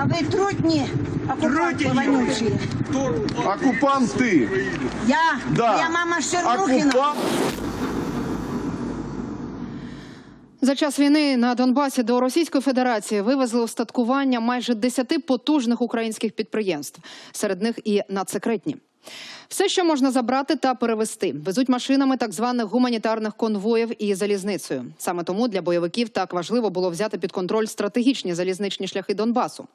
А ви трутні, окупанти вонючі. Окупанти. Я, Да. я мама Шернухіна. Окупан... За час війни на Донбасі до Російської Федерації вивезли устаткування майже 10 потужних українських підприємств. Серед них і надсекретні. Все, що можна забрати та перевезти, везуть машинами так званих гуманітарних конвоїв і залізницею. Саме тому для бойовиків так важливо було взяти під контроль стратегічні залізничні шляхи Донбасу.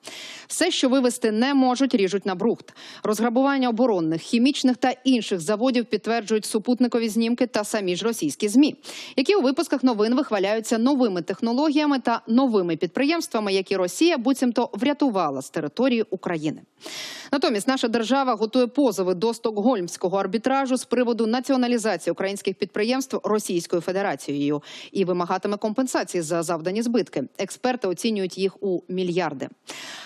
Все, що вивезти не можуть, ріжуть на брухт. Розграбування оборонних, хімічних та інших заводів підтверджують супутникові знімки та самі ж російські змі, які у випусках новин вихваляються новими технологіями та новими підприємствами, які Росія буцімто врятувала з території України. Натомість наша держава готує позови до стокгольмського арбітражу з приводу націоналізації українських підприємств Російською Федерацією і вимагатиме компенсації за завдані збитки. Експерти оцінюють їх у мільярди.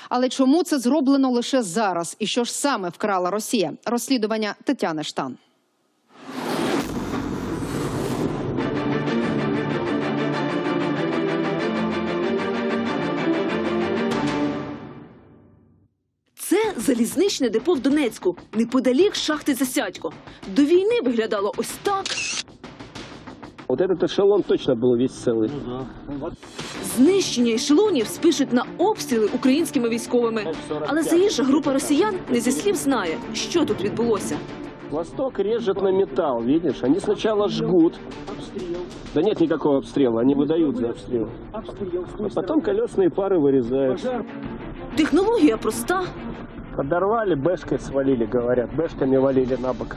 Але чому це зроблено лише зараз? І що ж саме вкрала Росія? Розслідування Тетяни Штан. залізничне депо в Донецьку, неподалік шахти Засядько. До війни виглядало ось так. Вот этот эшелон точно был весь целый. Знищення ешелонів спишуть на обстріли українськими військовими. Але заїжджа група росіян не зі слів знає, що тут відбулося. Восток режет на металл, видишь? Они сначала жгут. Да нет никакого обстрела, они выдают за обстрел. А потом колесные пары вырезают. Технологія проста, Подорвали, бэшкой свалили, говорят. Бэшками валили на бок.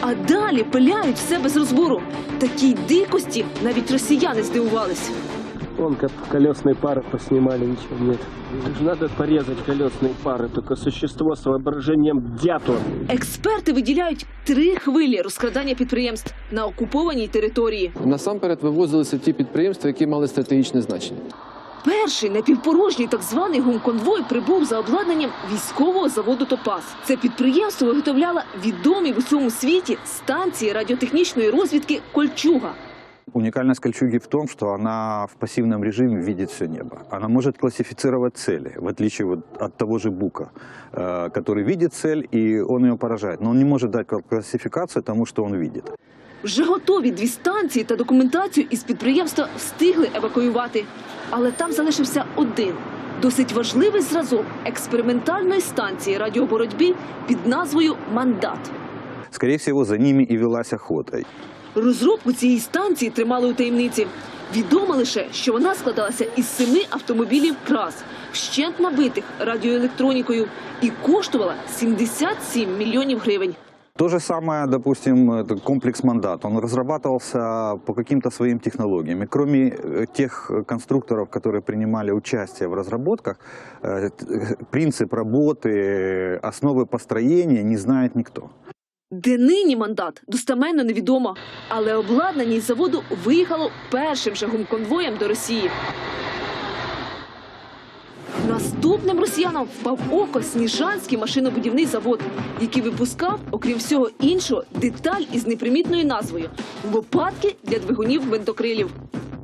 а далі пиляють все без розбору. Такій дикості навіть росіяни здивувались. Вон как колесные пары поснимали, ничего нет. Это же Надо порезать колесные пары, только существо с воображением дятла. Експерти виділяють три хвилі розкрадання підприємств на окупованій території. Насамперед вивозилися ті підприємства, які мали стратегічне значення. Перший напівпорожній так званий гумконвой прибув за обладнанням військового заводу Топас. Це підприємство виготовляло відомі в усьому світі станції радіотехнічної розвідки Кольчуга. Уникальность кольчуги в том, что она в пассивном режиме видит все небо. Она может классифицировать цели, в отличие вот от того же Бука, э, который видит цель и он ее поражает. Но он не может дать классификацию тому, что он видит. Вже готові дві станції та документацію із підприємства встигли евакуювати. Але там залишився один досить важливий зразок експериментальної станції радіоборотьби під назвою Мандат. Скорее всего, за ними и велась охота. Розробку цієї станції тримали у таємниці. Відомо лише, що вона складалася із семи автомобілів КРАС, вщент набитих радіоелектронікою, і коштувала 77 мільйонів гривень. То же самое, допустим, это комплекс «Мандат». Он разрабатывался по каким-то своим технологиям. И кроме э, тех э, конструкторов, которые принимали участие в разработках, э, т- э, принцип работы, э, основы построения не знает никто. Де нині мандат достаменно невідомо, але обладнання із заводу виїхало першим же гумконвоєм до Росії. Наступним росіянам впав в око Сніжанський машинобудівний завод, який випускав, окрім всього іншого, деталь із непримітною назвою лопатки для двигунів гвинтокрилів.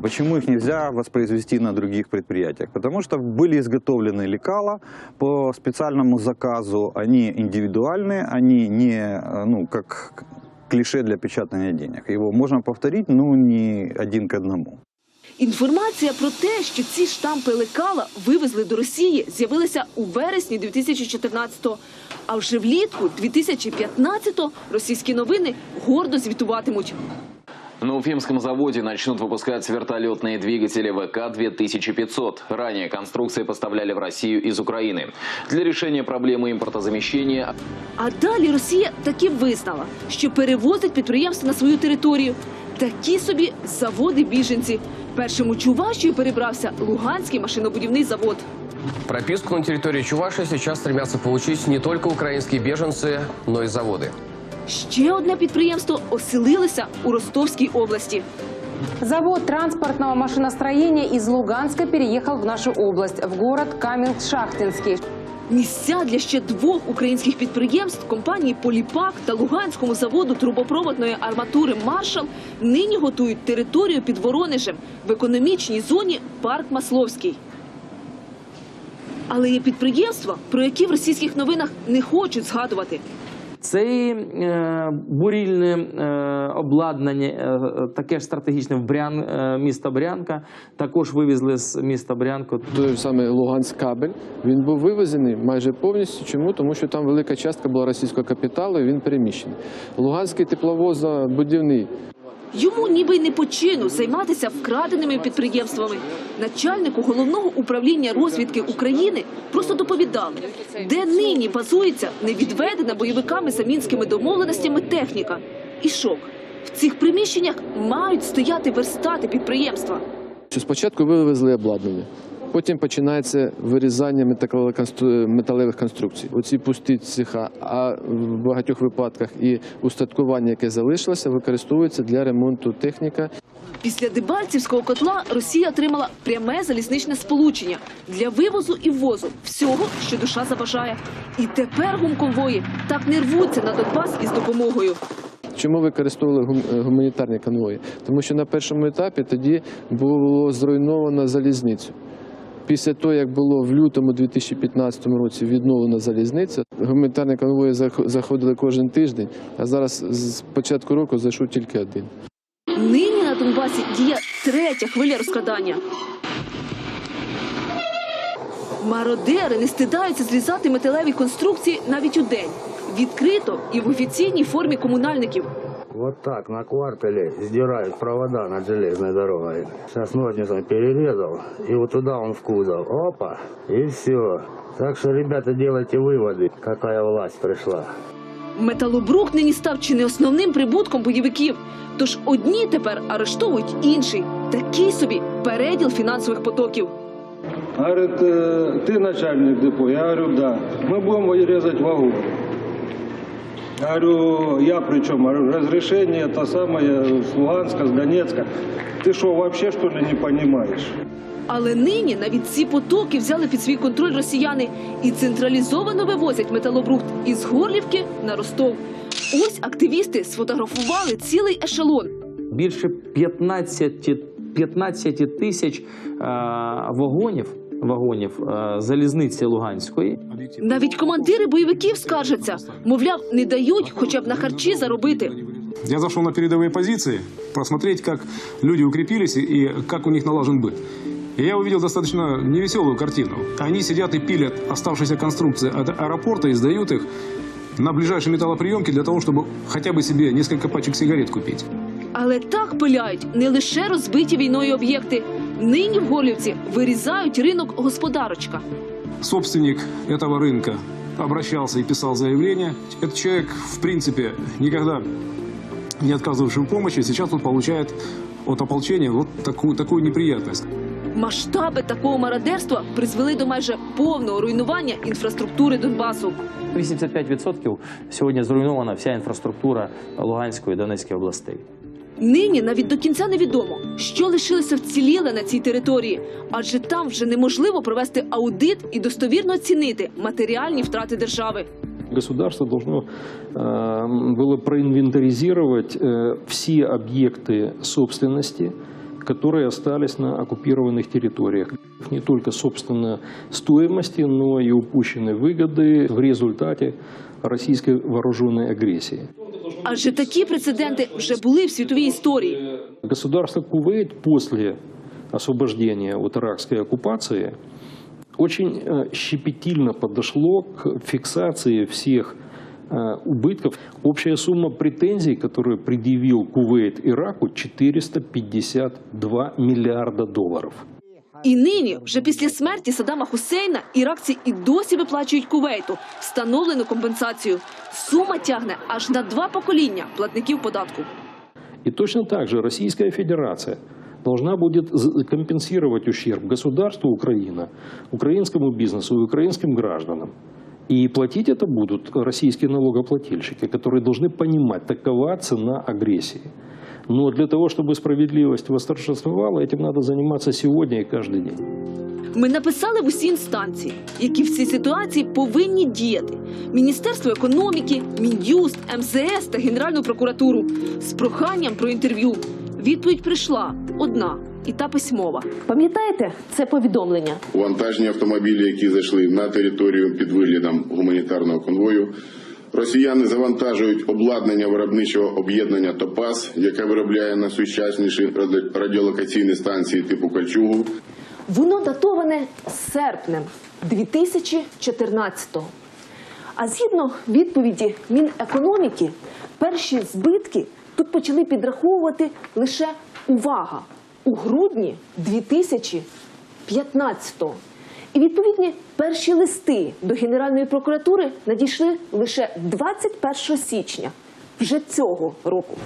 Почему их нельзя воспроизвести на других предприятиях? Потому что были изготовлены лекала по специальному заказу. Они индивидуальные, они не э, ну, как клише для печатания денег. Его можно повторить, но не один к одному. Інформація про те, що ці штампи лекала вивезли до Росії, з'явилася у вересні 2014-го. А вже влітку 2015-го російські новини гордо звітуватимуть. На Уфимском заводе начнут выпускать вертолетные двигатели ВК-2500. Ранее конструкции поставляли в Россию из Украины. Для решения проблемы импортозамещения А далі Росія таки визнала, що перевозить підприємства на свою територію. Такі собі заводи біженці. Першим у Чувашію перебрався Луганський машинобудівний завод. Прописку на территории Чувашии сейчас стремятся получить не только украинские беженцы, но и заводы. Ще одне підприємство оселилося у Ростовській області. Завод транспортного машиностроения из Луганска переехал в нашу область, в город Каменск-Шахтинский. Місця для ще двох українських підприємств компанії Поліпак та Луганському заводу трубопроводної арматури Маршал нині готують територію під Воронежем в економічній зоні Парк Масловський. Але є підприємства, про які в російських новинах не хочуть згадувати. Це і е, бурільне е, обладнання, е, таке ж стратегічне в Брян, міста Брянка. Також вивезли з міста Брянку. Той саме Луганськ кабель він був вивезений майже повністю. Чому? Тому що там велика частка була російського капіталу, і він переміщений. Луганський тепловозобудівний Йому ніби й не по чину займатися вкраденими підприємствами. Начальнику головного управління розвідки України просто доповідали, де нині базується невідведена бойовиками за мінськими домовленостями техніка. І шок. В цих приміщеннях мають стояти верстати підприємства. Спочатку вивезли обладнання, потім починається вирізання металевих конструкцій. Оці пусті цеха, а в багатьох випадках і устаткування, яке залишилося, використовується для ремонту техніка. Після Дебальцівського котла Росія отримала пряме залізничне сполучення для вивозу і ввозу всього, що душа забажає. І тепер гумконвої так не рвуться на Донбас із допомогою. Чому використовували е, гуманітарні конвої? Тому що на першому етапі тоді було зруйновано залізницю. Після того, як було в лютому 2015 році відновлена залізниця, гуманітарні конвої зах- заходили кожен тиждень, а зараз з початку року зайшов тільки один. Нині на Донбасі діє третя хвиля розкрадання. Мародери не стидаються зрізати металеві конструкції навіть у день. Відкрито і в офіційній формі комунальників. Вот так на квартале сдирают провода над железной дорогой. Сейчас ножницами перерезал, и вот туда он в кузов. Опа, и все. Так что, ребята, делайте выводы, какая власть пришла. Металобрух нині став чи не основним прибутком бойовиків. Тож одні тепер арештовують інший. Такий собі переділ фінансових потоків. Говорит, «Э, ты начальник депо? Я говорю, да. Мы будем резать вагон. Я говорю, я при чем? Говорю, разрешение это самое с Луганска, с Донецка. Ты что, вообще что ли не понимаешь? Але нині навіть ці потоки взяли під свій контроль росіяни і централізовано вивозять металобрухт із Горлівки на Ростов. Ось активісти сфотографували цілий ешелон. Більше 15, 15 тисяч е, вагонів, вагонів е, залізниці Луганської. Навіть командири бойовиків скаржаться, мовляв, не дають хоча б на харчі заробити. Я зашел на передовые позиции, просмотреть, как люди укрепились и как у них налажен быт. И я увидел достаточно невеселую картину. Они сидят и пилят оставшиеся конструкции от аэропорта и сдают их на ближайшие металлоприемки для того, чтобы хотя бы себе несколько пачек сигарет купить. Але так пиляють не лише розбиті війною об'єкти. Нині в Горлівці вирізають ринок господарочка. Собственник этого рынка обращался и писал заявление. Этот человек, в принципе, никогда не отказывавший в помощи, сейчас он получает от ополчения вот такую, такую неприятность. Масштаби такого мародерства призвели до майже повного руйнування інфраструктури Донбасу. 85% сьогодні зруйнована вся інфраструктура Луганської і Донецької областей. Нині навіть до кінця невідомо, що лишилося вціліле на цій території, адже там вже неможливо провести аудит і достовірно оцінити матеріальні втрати держави. Государство должно э, было проинвентаризировать э, все объекты собственности, которые остались на оккупированных территориях. Не только, собственно, стоимости, но и упущенной выгоды в результате российской вооруженной агрессии. Адже такі прецеденти вже були в світовій історії. Государство Кувейт после освобождения от иракской оккупации очень э, щепетильно подошло к фиксации всех э, убытков. Общая сумма претензий, которую предъявил Кувейт Ираку, 452 миллиарда долларов. І нині, вже після смерті Саддама Хусейна, іракці і досі виплачують Кувейту встановлену компенсацію. Сума тягне аж на два покоління платників податку. И точно так же Российская Федерация должна будет з- компенсировать ущерб государству Украина, украинскому бизнесу и украинским гражданам. И платить это будут российские налогоплательщики, которые должны понимать, такова цена агрессии. Но для того, чтобы справедливость восторжествовала, этим надо заниматься сегодня и каждый день. Ми написали в усі інстанції, які в цій ситуації повинні діяти: Міністерство економіки, Мін'юст, МЗС та Генеральну прокуратуру з проханням про інтерв'ю. Відповідь прийшла одна і та письмова. Пам'ятаєте це повідомлення? Вантажні автомобілі, які зайшли на територію під виглядом гуманітарного конвою. Росіяни завантажують обладнання виробничого об'єднання Топас, яке виробляє найсучасніші радіолокаційні станції типу Кольчугу. Воно датоване серпнем 2014-го. А згідно відповіді Мінекономіки, перші збитки тут почали підраховувати лише увага у грудні 2015-го. І відповідні перші листи до Генеральної прокуратури надійшли лише 21 січня вже цього року.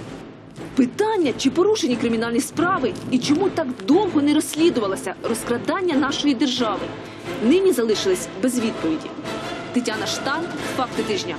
Питання, чи порушені кримінальні справи і чому так довго не розслідувалося розкрадання нашої держави, нині залишились без відповіді. Тетяна Штан, факти тижня.